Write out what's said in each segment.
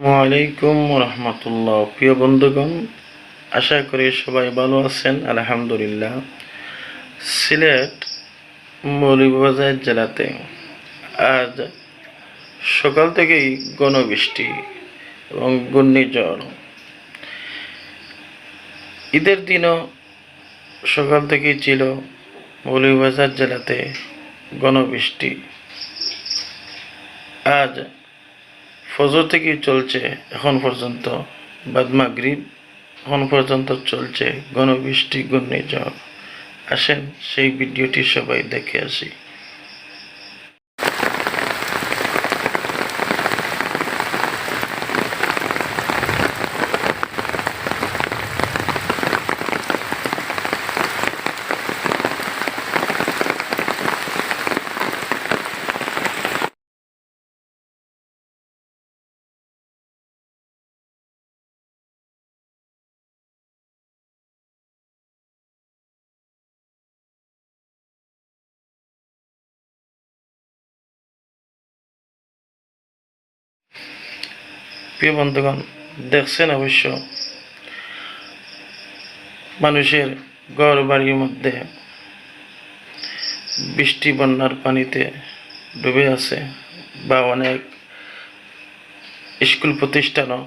ওয়ালাইকুম রহমতুল্লাহ প্রিয় বন্ধুগণ, আশা করি সবাই ভালো আছেন, আলহামদুলিল্লাহ। সিলেট মৌলভীবাজার জেলাতে আজ সকাল থেকেই গণবৃষ্টি এবং ঘূর্ণিঝড়। ঈদের দিনও সকাল থেকেই ছিল মৌলভীবাজার জেলাতে গণবৃষ্টি আজ ফজর থেকেই চলছে, এখন পর্যন্ত বাদমাগরিব এখন পর্যন্ত চলছে গণবৃষ্টি, ঘূর্ণিঝড়। আসেন সেই ভিডিওটি সবাই দেখে আসি। প্রিয় বন্ধুগণ, দেখছেন অবশ্য মানুষের ঘর বাড়ির মধ্যে বৃষ্টি, বন্যার পানিতে ডুবে আছে বা অনেক স্কুল প্রতিষ্ঠানও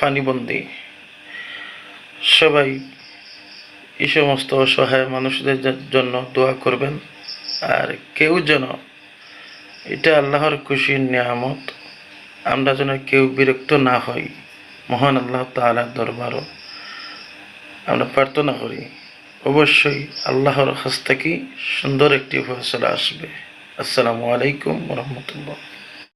পানিবন্দী। সবাই এই সমস্ত অসহায় মানুষদের জন্য দোয়া করবেন। আর কেউ যেন এটা আল্লাহর খুশির নিয়ামত আমরা যেন কেউ বিরক্ত না হই। মহান আল্লাহ তালার দরবারও আমরা প্রার্থনা করি, অবশ্যই আল্লাহর কাছ থেকে সুন্দর একটি ফসলা আসবে। আসসালামু আলাইকুম রহমতুল্লাহ।